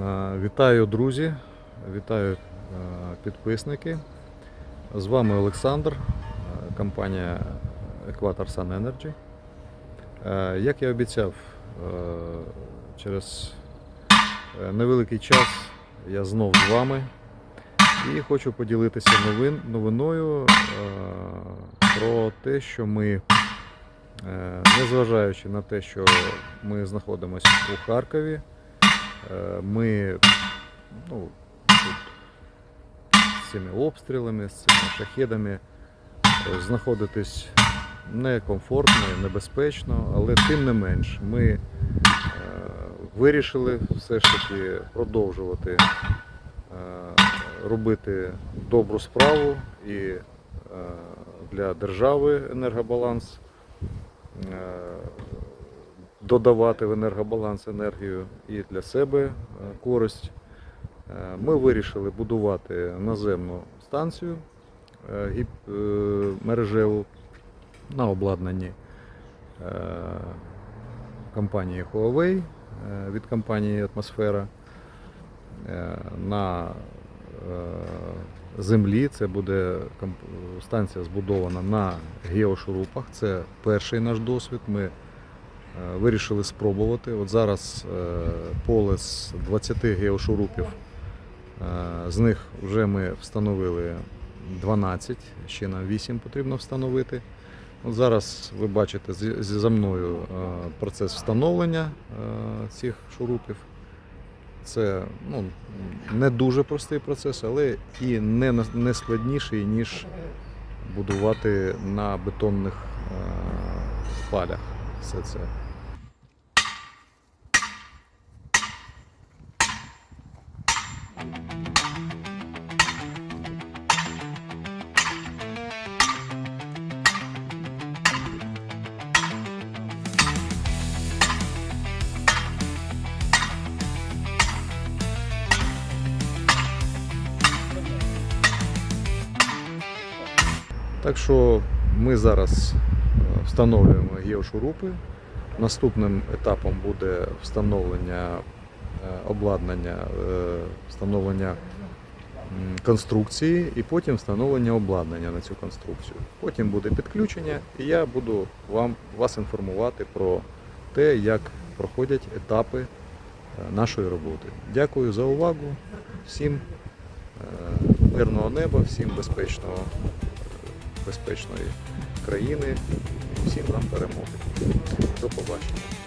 Е, Вітаю, друзі, вітаю е, підписники. З вами Олександр, е, компанія Equator Sun Energy. Як я обіцяв, через невеликий час я знов з вами і хочу поділитися новин, новиною про те, що ми, незважаючи на те, що ми знаходимося у Харкові, Ми ну, тут з цими обстрілами, з цими шахедами е, знаходитись некомфортно, небезпечно, але тим не менш ми е, вирішили все ж таки продовжувати е, робити добру справу і е, для держави енергобаланс. Додавати в енергобаланс енергію і для себе е, користь. Е, Ми вирішили будувати наземну станцію е, мережеву на обладнанні компанії Huawei від компанії Атмосфера на землі. Це буде станція збудована на геошурупах. Це перший наш досвід. Ми Вирішили спробувати. От зараз е, поле з 20 геошурупів, е, з них вже ми встановили 12, ще нам 8 потрібно встановити. От зараз ви бачите за мною е, процес встановлення е, цих шурупів. Це ну, не дуже простий процес, але і не, не складніший, ніж будувати на бетонних е, палях все це. Так що ми зараз е, встановлюємо геошурупи. Наступним етапом буде встановлення е, обладнання, е, встановлення конструкції і потім встановлення обладнання на цю конструкцію. Потім буде підключення, і я буду вам, вас інформувати про те, як проходять етапи нашої роботи. Дякую за увагу. Всім мирного неба, всім безпечного безпечної країни. Всім нам перемоги. До побачення.